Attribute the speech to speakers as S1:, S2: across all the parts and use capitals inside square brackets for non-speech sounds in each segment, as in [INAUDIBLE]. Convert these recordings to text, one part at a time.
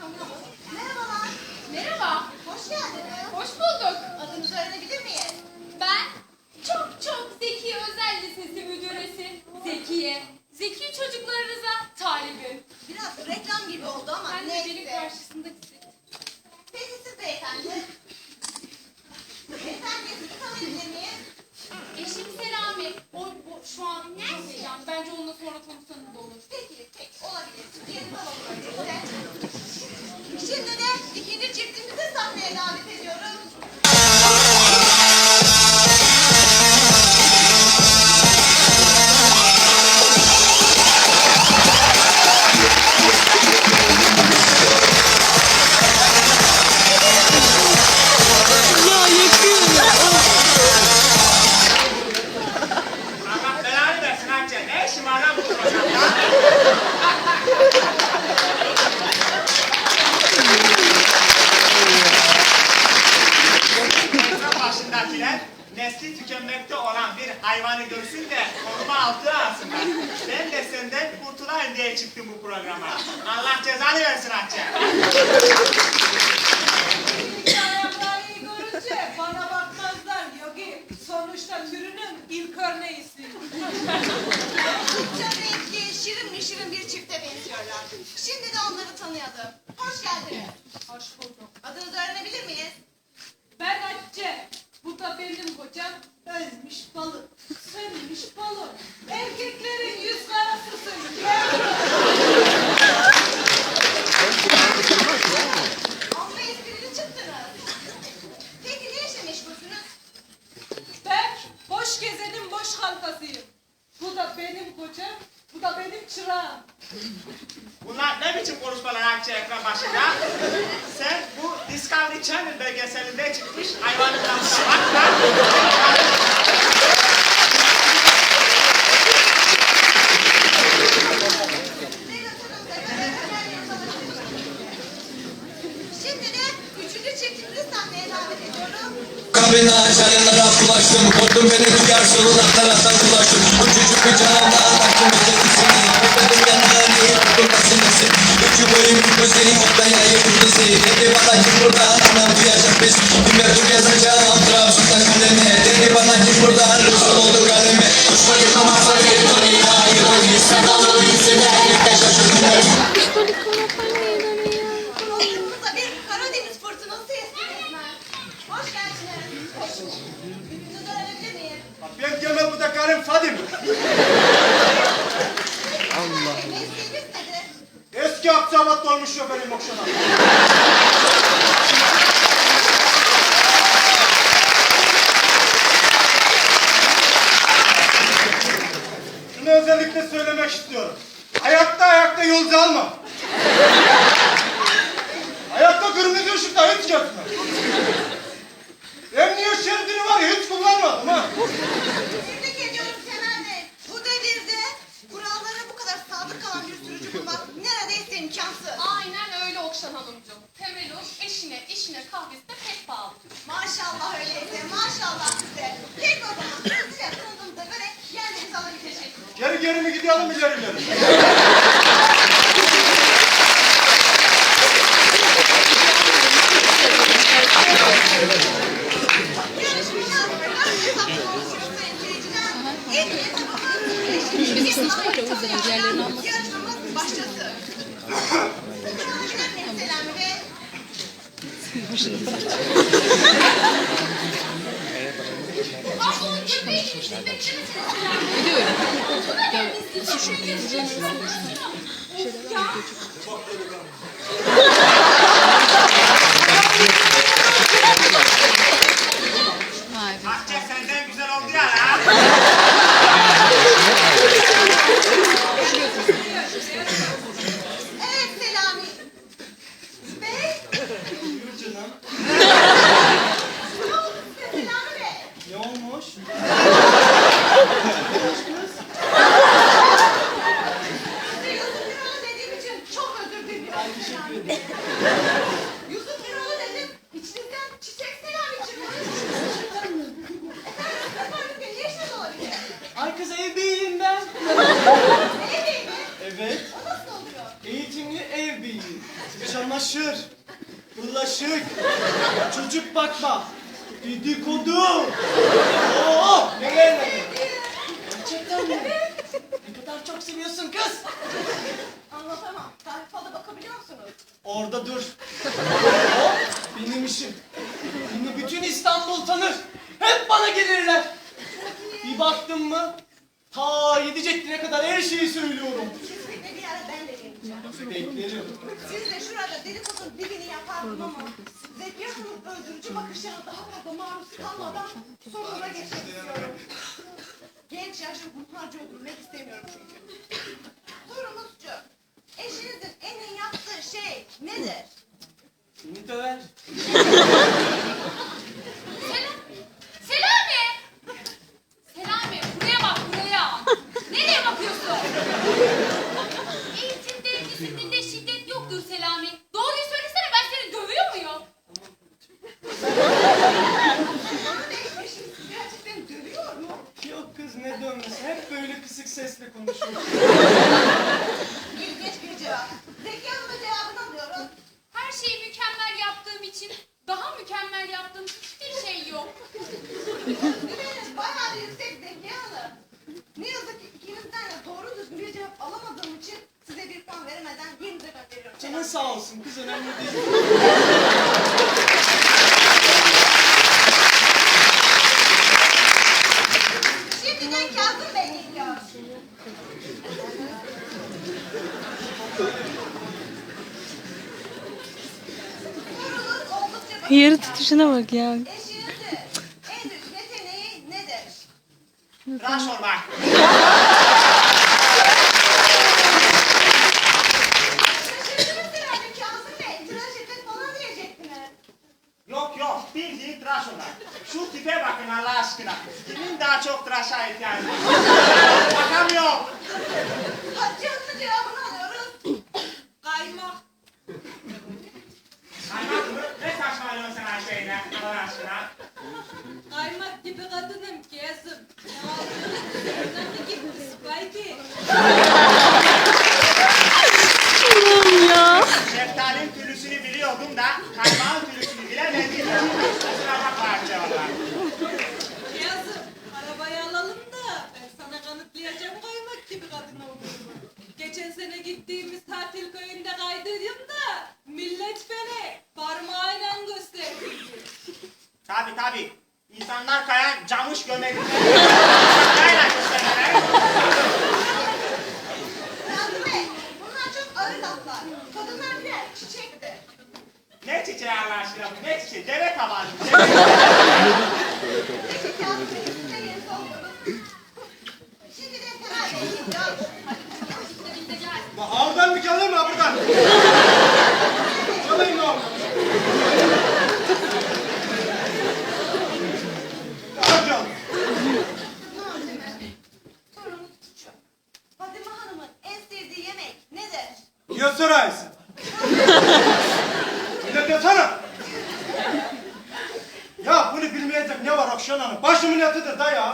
S1: Tamam. Merhabalar.
S2: Merhaba,
S1: Hoş geldiniz.
S2: hoş bulduk.
S1: Adınızı öğrenebilir miyim?
S2: Ben çok çok zeki özel lisesi müdüresi Zekiye. Zeki çocuklarınıza talibim.
S1: Biraz reklam gibi oldu ama
S2: de
S1: neyse.
S2: benim karşısında.
S1: Peki siz beyefendi? Beyefendi sizi tanıyabilir miyim?
S2: Eşim Selami. O, o şu an nerede? Yani bence onunla sonra konuşsanız da olur.
S1: Peki, peki olabilir. Alalım. Şimdi de ikinci çiftimizi sahneye davet ediyorum.
S3: Kabine aşağılara ulaştım Korktum beni duyar soluna taraftan ulaştım. Küçücük bir canımdan baktım ötesini Bekledim yanına niye tuttun kasinesi Üçü boyum gözlerim yoktan yayı kurdisi Dedi bana kim burada anam duyacak biz Bir mektup
S4: karım Fadim.
S1: Allah.
S4: Eski Akçabat dolmuş şoförüm Okşan'a. Şunu özellikle söylemek istiyorum. Hayatta ayakta yolcu alma. Hayatta kırmızı ışıkta hiç geçme. Emniyet şeridini var ya hiç kullanmadım ha.
S1: Ediyorum Temel Bey. Bu devirde kurallara bu kadar sadık kalan bir sürücü bulmak neredeyse imkansız.
S2: Aynen öyle Okşan Hanımcığım. Temel o eşine, işine, kahvesi de pek pahalı.
S1: Maşallah öyleyse, maşallah size. Peki o zaman hızlıca tanıdığımıza göre yerlerinizi alabileceksiniz.
S4: Geri geri mi gidelim ileri ileri?
S1: Yarışmamız başlasın. Selami Bey.
S2: Aslında köpeği hiç beklemesiniz. Biliyorum. Ya.
S5: Hatice senden güzel oldu ya. ha?
S1: Evet Selami. Bey. Ne oldu size Selami Bey?
S4: Ne olmuş?
S1: Size Yusuf Birol dediğim için çok özür diliyorum Bey. Yusuf Birol dedim. İçinizden çiçek yaşınız olabilir.
S6: Ay kız ev beyiyim ben.
S1: Ne diyeyim?
S6: Evet.
S1: O nasıl oluyor?
S6: Eğitimli ev beyi.
S4: Çamaşır, bulaşık, çocuk bakma, dedikodu. Oo, ne gelmedi? Gerçekten mi? Ne kadar çok seviyorsun kız.
S1: Anlatamam. Tarif falı bakabiliyor musunuz?
S4: Orada dur. O benim işim. Beni bütün İstanbul tanır. Hep bana gelirler. Bir baktım mı ta yedi ceddine kadar her şeyi söylüyorum.
S1: Siz beklediği ara ben de geleceğim.
S4: Beklerim.
S1: Siz de şurada dedikodunun dibini yapardım ama Zeki Hanım'ın öldürücü bakışlarına daha fazla maruz kalmadan sonuna geçmek istiyorum. Genç yaşta hunharca öldürmek istemiyorum çünkü. Sorumuz şu. Eşinizin en iyi yaptığı şey nedir?
S4: Seni döver.
S2: Selam. Selami. Selami buraya bak buraya. Nereye bakıyorsun?
S4: Kız ne dönmesi. Hep böyle kısık sesle konuşuyor.
S1: İlginç bir cevap. Zeki Hanım'ın cevabını alıyoruz.
S2: Her şeyi mükemmel yaptığım için daha mükemmel yaptığım hiçbir şey yok.
S1: Güveniniz bayağı da yüksek Zeki Hanım. Ne yazık ki ikinizden de doğru düzgün bir cevap alamadığım için size bir puan veremeden yerinize gönderiyorum.
S4: Canın sağ olsun kız önemli değil.
S1: Şimdiden Kazım Bey geliyor. Sorunuz oldukça basit.
S6: Yarı tutuşuna bak ya.
S1: Eşinizin en büyük yeteneği nedir?
S5: Tıraş olmak.
S1: Şaşırdınız herhalde Kazım Bey. Tıraş etmek falan diyecektiniz.
S5: Yok yok bildiğin tıraş olmak. Şu tipe bakın Allah aşkına. Kimin daha çok tıraşa ihtiyacı var? Bakamıyorum.
S1: Hanım'ın cevabını alıyoruz.
S7: Kaymak.
S5: Kaymak mı? Ne saçmalıyorsun sen Aşkına?
S7: Kaymak gibi kadınım gezim. Nasıl gitti Spidey?
S6: Allah'ım ya.
S5: Şeftalin türlüsünü biliyordum da kaymağın türlüsünü bilemedim. Kusura bakma Ayşe valla.
S7: Yazım, arabayı alalım da ben sana kanıtlayacağım kaymak gibi kadın olduğumu. Geçen sene gittiğimiz tatil köyünde kaydırdım da millet beni parmağıyla gösterdi.
S5: Tabi tabi. İnsanlar kayan camış gömekler. Kaynak göstermeler.
S1: Bunlar çok ağır laflar. Kadınlar birer çiçektir.
S5: Ne çiçeği Allah aşkına? Ne çiçeği? Deve tabanı.
S1: Peki [LAUGHS] Kazım Bey, size yeni soruyoruz. Şimdi de Temel Bey geliyor.
S2: İşte biz de gel.
S4: Ya oradan mı çalayım mı buradan? Çalayım mı oradan? Hocam.
S1: Tamam Temel Bey. Sorumuz şu. Fatime Hanım'ın en sevdiği yemek nedir?
S4: Niye sorarsın? Millet yatsana. Ya bunu bilmeyecek ne var Akşan Hanım? Başımın etidir da ya.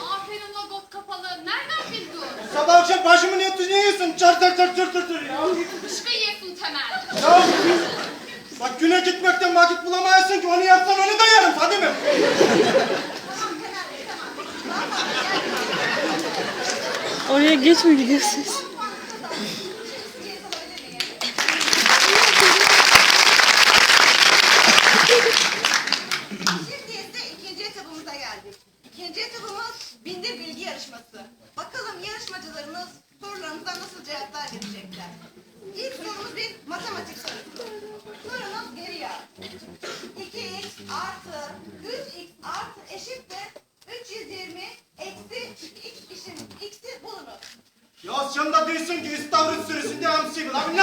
S2: Aferin o got kapalı. Nereden bildin?
S4: Sabah akşam başımın etini yiyorsun. Çar çar çar çar çar çar ya.
S2: Kışkı yiyorsun Temel.
S4: Ya bak güne gitmekten vakit bulamayasın ki onu yapsan onu da yerim Fadime.
S6: Oraya geç mi gidiyorsunuz?
S4: Ya sen de diyorsun ki İstavrit sürüsünde hamsi. Abi ne?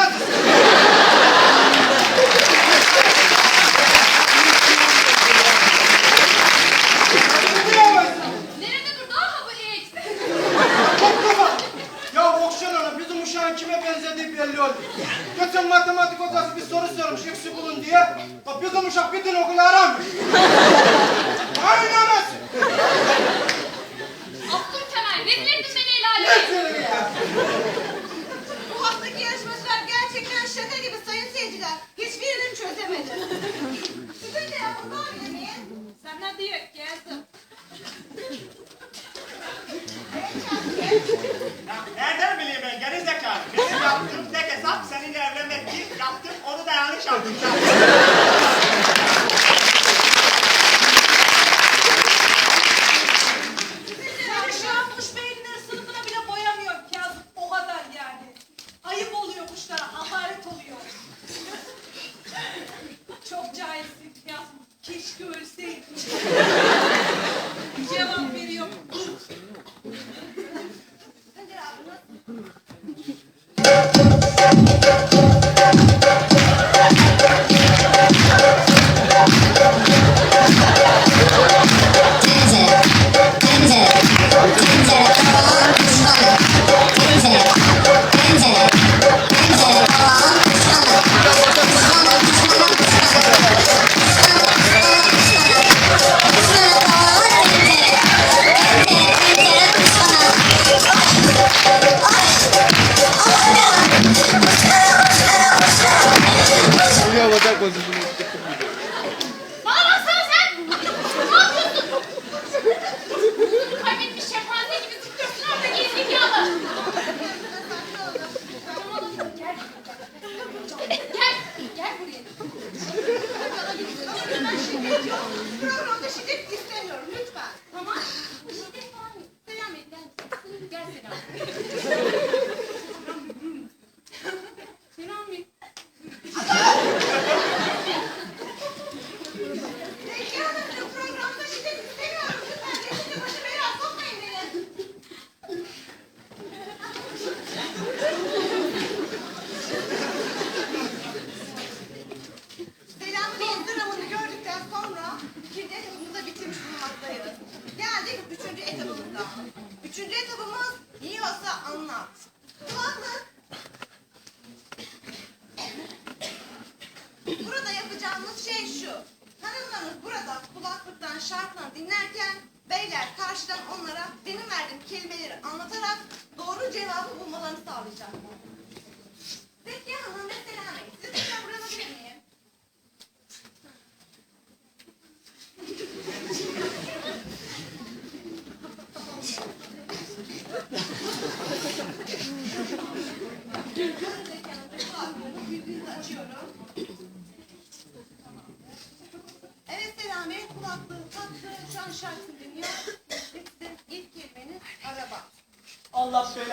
S1: hesap seninle evlenmek değil. Yaptım onu da yanlış yaptım.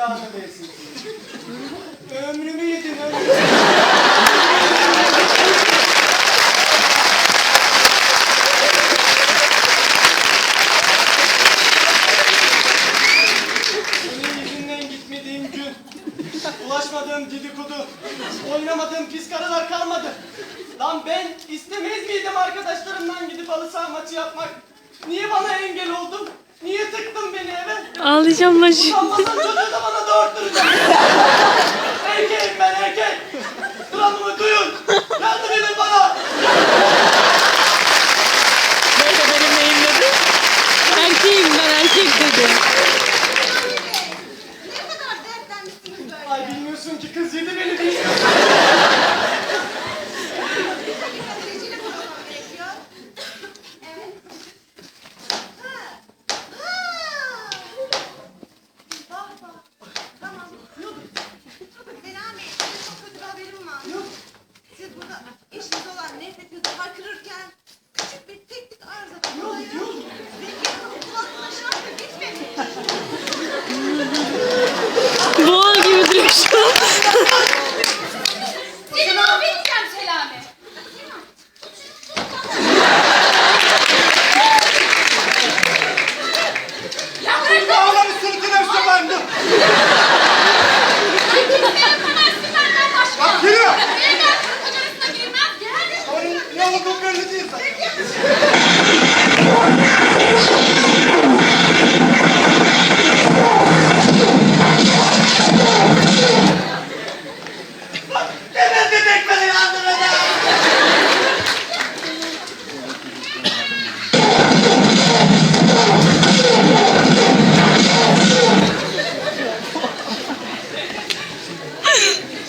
S4: belanı versin. ömrümü yedin. Senin yüzünden gitmediğim gün, ulaşmadığım dedikodu, oynamadığım pis karılar kalmadı. Lan ben istemez miydim arkadaşlarımdan gidip halı saha maçı yapmak? Niye bana engel oldun? Niye tıktın beni eve?
S6: Ağlayacağım lan şimdi
S4: da arttıracağım.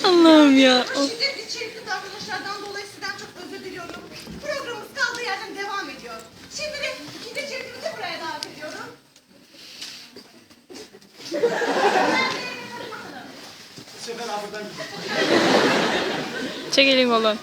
S6: Allah'ım ya. Ama
S8: şiddet içerikli arkadaşlardan dolayı sizden çok özür diliyorum. Programımız kaldığı yerden devam ediyor. Şimdi de
S9: ikinci çiftimizi buraya davet ediyorum. Çekelim oğlum.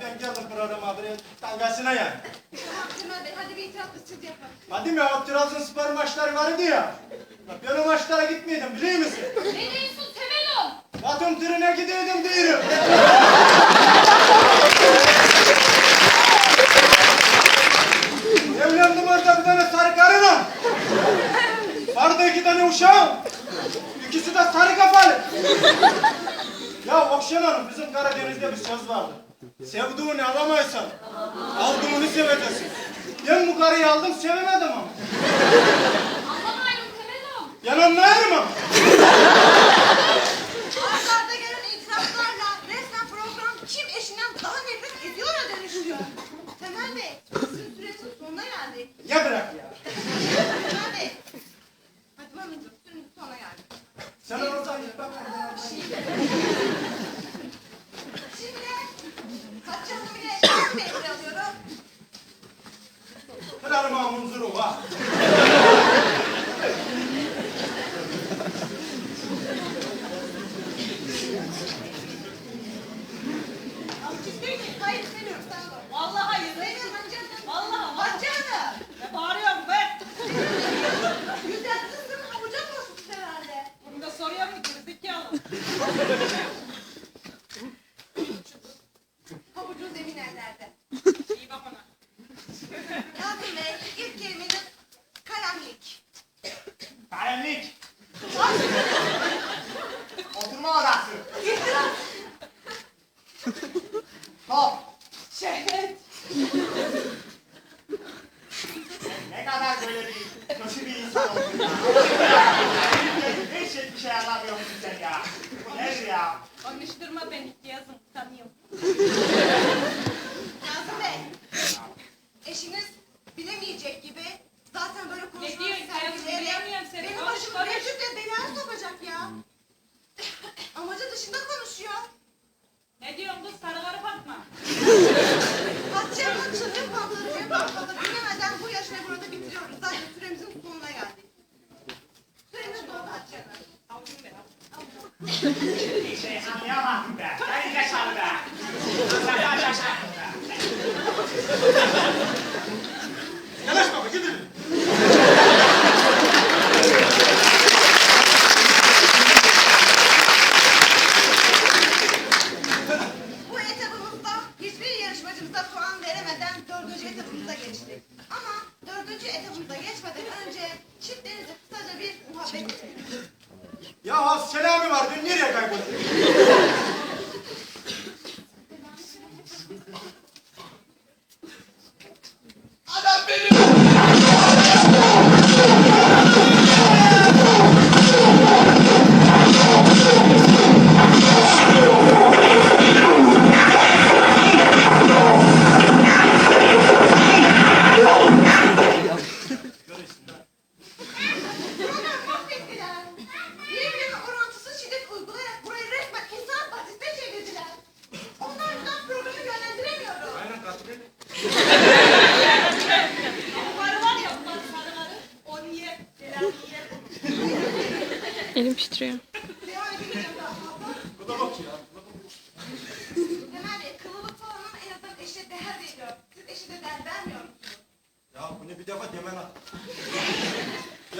S9: Ben geldim programa buraya. Dalgasına yani.
S1: Hakkım abi hadi bir itiraf kısır yapalım.
S9: Hadi mi ya? Trabzonspor maçları vardı ya. Ben o maçlara gitmeydim biliyor musun?
S2: Ne diyorsun Temelum?
S9: Batum tırına gidiyordum diyorum. Evlendim orada bir tane sarı karıla. Vardı iki tane uşağım. İkisi de sarı kafalı. ya Okşan Hanım bizim Karadeniz'de bir söz vardı. Sevduğunu alamaysan aldığını seveceksin. Ben bu karıyı aldım sevemedim ama.
S2: Anlamayın
S1: Kemal'im. Yalan mı? plata. Süremizin sonuna geldik. Süremiz sonuna atacaklar.
S5: Aldım ben.
S7: Bir şey anlayamadım be. Ben yaşadım be. Sen yaşadım be. [LAUGHS]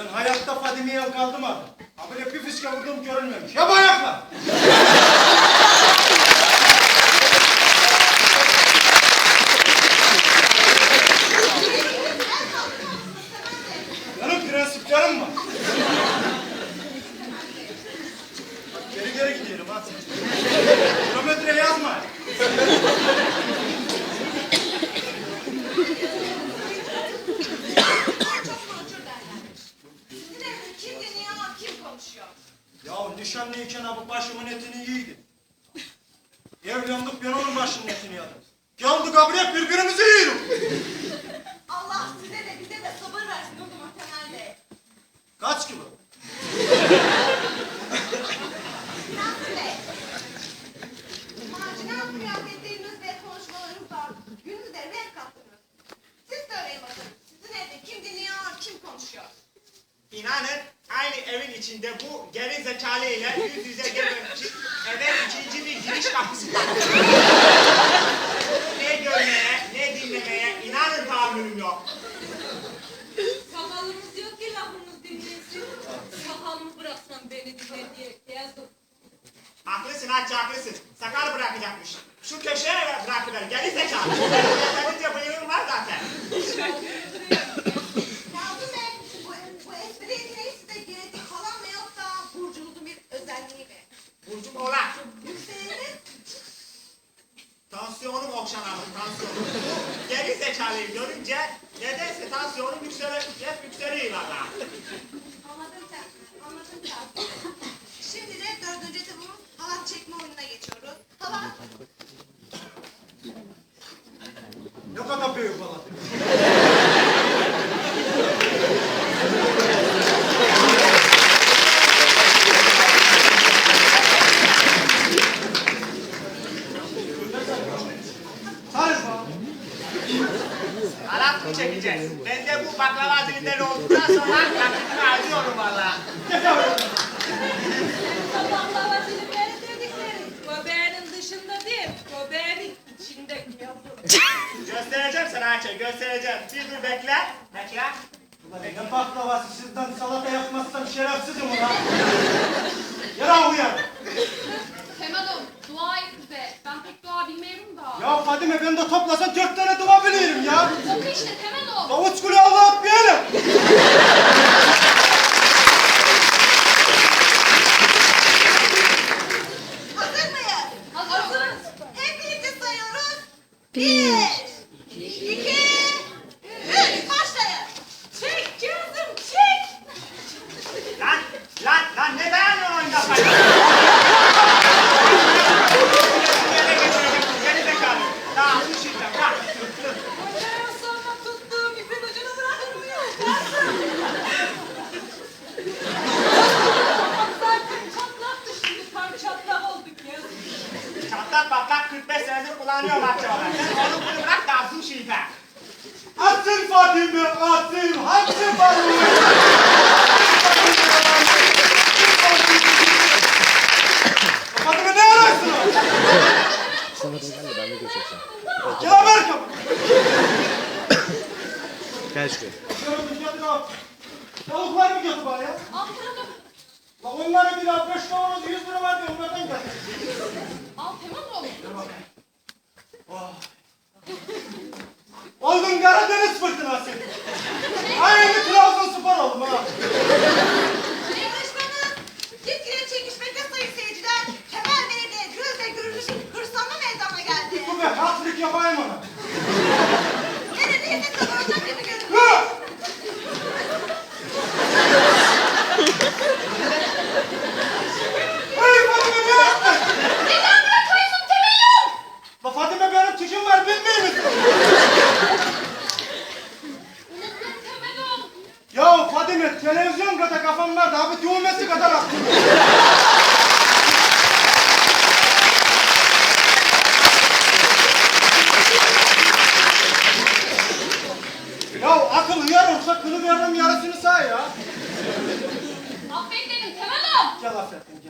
S9: Sen hayatta Fadime'ye el kaldırmadın. Habire bir fiske vurdum görünmemiş. Yap ayakla!
S5: Okşanalım, tansiyonum. Bu Geri zekalıyı görünce nedense tansiyonum yükseliyor, hep yükseliyor valla.
S1: Anladım sen. Anladım sen. Şimdi de dördüncü etabımız halat çekme oyununa geçiyoruz. Halat.
S5: Ayça, göstereceğim. Bir dur bekle. Bekle.
S9: Ulan ne baklavası sizden salata yapmazsam şerefsizim ulan. Yara uyan.
S2: Temel'im dua et bize. Ben pek dua bilmiyorum da.
S9: Ya Fadime ben de toplasa dört tane dua bilirim ya.
S2: Oku işte Temel'im.
S9: Avuç kulü Allah atmayalım.
S1: Hazır mıyız?
S2: Hazırız.
S1: Hep birlikte sayıyoruz. Bir. iki, üç. Başlayın. Çek gözüm çek.
S5: Lan, lan, lan ne beğenmiyorsun oyunda falan? Yere geçirecek bu geri zekalı. Daha bu şimdi, bak.
S7: Ondan sonra tuttuğum ipin ucunu bırakır mıyım? Zaten çatlaktı şimdi, tam çatlak olduk yazdım.
S5: Çatlak patlak 45 senedir kullanıyorum akçalar. Sen onu bunu bırak da bu şimdi.
S9: Atsın Fadime atsın. Atsın Fadime. Fadime ne ararsın o? Gel Amerika.
S10: Gel şuraya.
S9: Şöyle getir al. Tavuklar mı getir bana ya?
S2: Al Temel'im.
S9: La onları bir al. Beş kavanoz yüz lira var diye onlardan getir.
S2: Al Temel'im.
S9: Oldun Karadeniz yarısını sağ ya.
S2: Affet dedim Temel'im.
S9: Gel affettim